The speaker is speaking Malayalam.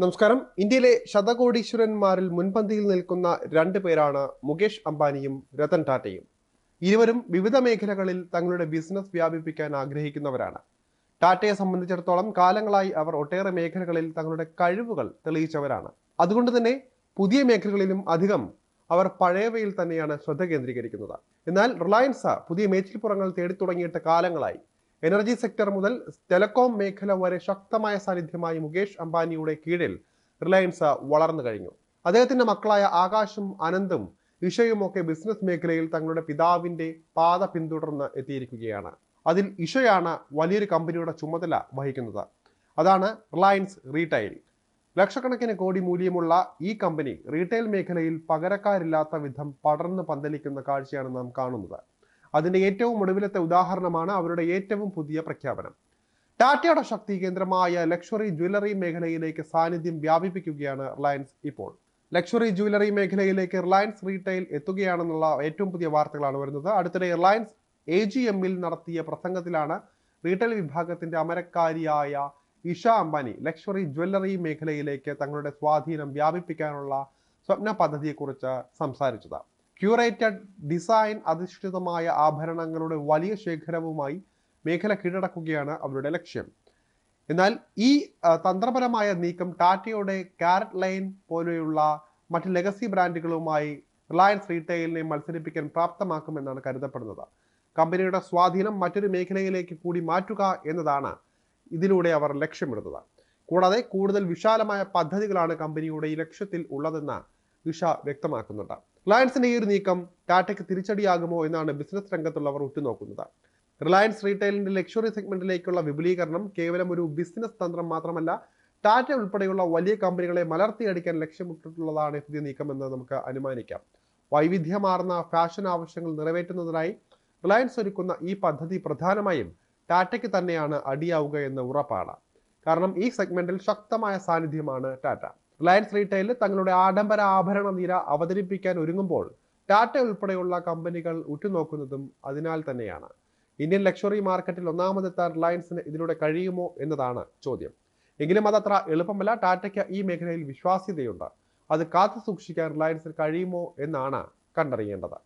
നമസ്കാരം. ഇന്ത്യയിലെ ശതകോടീശ്വരന്മാരിൽ മുൻപന്തിയിൽ നിൽക്കുന്ന രണ്ട് പേരാണ് മുകേഷ് അംബാനിയും രതൻ ടാറ്റയും. ഇരുവരും വിവിധ മേഖലകളിൽ തങ്ങളുടെ ബിസിനസ് വ്യാപിപ്പിക്കാൻ ആഗ്രഹിക്കുന്നവരാണ്. ടാറ്റയെ സംബന്ധിച്ചിടത്തോളം കാലങ്ങളായി അവർ ഒട്ടേറെ മേഖലകളിൽ തങ്ങളുടെ കഴിവുകൾ തെളിയിച്ചവരാണ്. അതുകൊണ്ട് തന്നെ പുതിയ മേഖലകളിലും അധികം അവർ പഴയവയിൽ തന്നെയാണ് ശ്രദ്ധ കേന്ദ്രീകരിക്കുന്നത്. എന്നാൽ റിലയൻസ് പുതിയ മേച്ചിൽപ്പുറങ്ങൾ തേടി തുടങ്ങിയിട്ട് കാലങ്ങളായി. എനർജി സെക്ടർ മുതൽ ടെലകോം മേഖല വരെ ശക്തമായ സാന്നിധ്യമായി മുകേഷ് അംബാനിയുടെ കീഴിൽ റിലയൻസ് വളർന്നു കഴിഞ്ഞു. അദ്ദേഹത്തിന്റെ മക്കളായ ആകാശും അനന്തും ഇഷയും ഒക്കെ ബിസിനസ് മേഖലയിൽ തങ്ങളുടെ പിതാവിന്റെ പാത പിന്തുടർന്ന് എത്തിയിരിക്കുകയാണ്. അതിൽ ഇഷയാണ് വലിയൊരു കമ്പനിയുടെ ചുമതല വഹിക്കുന്നത്. അതാണ് റിലയൻസ് റീറ്റെയിൽ ലക്ഷക്കണക്കിന് കോടി മൂല്യമുള്ള ഈ കമ്പനി റീറ്റെയിൽ മേഖലയിൽ പകരക്കാരില്ലാത്ത വിധം പടർന്ന് പന്തലിക്കുന്ന കാഴ്ചയാണ് നാം കാണുന്നത്. അതിന്റെ ഏറ്റവും ഒടുവിലത്തെ ഉദാഹരണമാണ് അവരുടെ ഏറ്റവും പുതിയ പ്രഖ്യാപനം. ടാറ്റയുടെ ശക്തി കേന്ദ്രമായ ലക്ഷറി ജ്വല്ലറി മേഖലയിലേക്ക് സാന്നിധ്യം വ്യാപിപ്പിക്കുകയാണ് റിലയൻസ് ഇപ്പോൾ. ലക്ഷറി ജ്വല്ലറി മേഖലയിലേക്ക് റിലയൻസ് റീറ്റെയിൽ എത്തുകയാണെന്നുള്ള ഏറ്റവും പുതിയ വാർത്തകളാണ് വരുന്നത്. അടുത്തിടെ റിലയൻസ് എ ജി എമ്മിൽ നടത്തിയ പ്രസംഗത്തിലാണ് റീറ്റെയിൽ വിഭാഗത്തിന്റെ അമരക്കാരിയായ ഇഷ അംബാനി ലക്ഷറി ജ്വല്ലറി മേഖലയിലേക്ക് തങ്ങളുടെ സ്വാധീനം വ്യാപിപ്പിക്കാനുള്ള സ്വപ്ന പദ്ധതിയെക്കുറിച്ച് സംസാരിച്ചത്. ക്യൂറേറ്റഡ് ഡിസൈൻ അധിഷ്ഠിതമായ ആഭരണങ്ങളുടെ വലിയ ശേഖരവുമായി മേഖല കീഴടക്കുകയാണ് അവരുടെ ലക്ഷ്യം. എന്നാൽ ഈ തന്ത്രപരമായ നീക്കം ടാറ്റയുടെ കാരറ്റ് ലൈൻ പോലെയുള്ള മറ്റ് ലെഗസി ബ്രാൻഡുകളുമായി റിലയൻസ് റീറ്റെയിലിനെ മത്സരിപ്പിക്കാൻ പ്രാപ്തമാക്കുമെന്നാണ് കരുതപ്പെടുന്നത്. കമ്പനിയുടെ സ്വാധീനം മറ്റൊരു മേഖലയിലേക്ക് കൂടി മാറ്റുക എന്നതാണ് ഇതിലൂടെ അവർ ലക്ഷ്യമിടുന്നത്. കൂടാതെ കൂടുതൽ വിശാലമായ പദ്ധതികളാണ് കമ്പനിയുടെ ഈ ലക്ഷ്യത്തിൽ ഉള്ളതെന്ന് ഉഷ വ്യക്തമാക്കുന്നുണ്ട്. റിലയൻസിന്റെ ഈ ഒരു നീക്കം ടാറ്റയ്ക്ക് തിരിച്ചടിയാകുമോ എന്നാണ് ബിസിനസ് രംഗത്തുള്ളവർ ഉറ്റുനോക്കുന്നത്. റിലയൻസ് റീറ്റെയിലിന്റെ ലക്ഷറി സെഗ്മെന്റിലേക്കുള്ള വിപുലീകരണം കേവലം ഒരു ബിസിനസ് തന്ത്രം മാത്രമല്ല ടാറ്റ ഉൾപ്പെടെയുള്ള വലിയ കമ്പനികളെ മലർത്തിയടിക്കാൻ ലക്ഷ്യമിട്ടിട്ടുള്ളതാണ് ഈ നീക്കം എന്ന് നമുക്ക് അനുമാനിക്കാം. വൈവിധ്യമാർന്ന ഫാഷൻ ആവശ്യങ്ങൾ നിറവേറ്റുന്നതിനായി റിലയൻസ് ഒരുക്കുന്ന ഈ പദ്ധതി പ്രധാനമായും ടാറ്റയ്ക്ക് തന്നെയാണ് അടിയാവുക എന്ന് ഉറപ്പാണ്. കാരണം ഈ സെഗ്മെന്റിൽ ശക്തമായ സാന്നിധ്യമാണ് ടാറ്റ. റിലയൻസ് റീറ്റെയിലിൽ തങ്ങളുടെ ആഡംബര ആഭരണ നിര അവതരിപ്പിക്കാൻ ഒരുങ്ങുമ്പോൾ ടാറ്റ ഉൾപ്പെടെയുള്ള കമ്പനികൾ ഉറ്റുനോക്കുന്നതും അതിനാൽ തന്നെയാണ്. ഇന്ത്യൻ ലക്ഷറി മാർക്കറ്റിൽ ഒന്നാമതെത്താൻ റിലയൻസിന് ഇതിലൂടെ കഴിയുമോ എന്നതാണ് ചോദ്യം. എങ്കിലും അതത്ര എളുപ്പമല്ല. ടാറ്റയ്ക്ക് ഈ മേഖലയിൽ വിശ്വാസ്യതയുണ്ട്. അത് കാത്തു സൂക്ഷിക്കാൻ റിലയൻസിന് കഴിയുമോ എന്നാണ് കണ്ടറിയേണ്ടത്.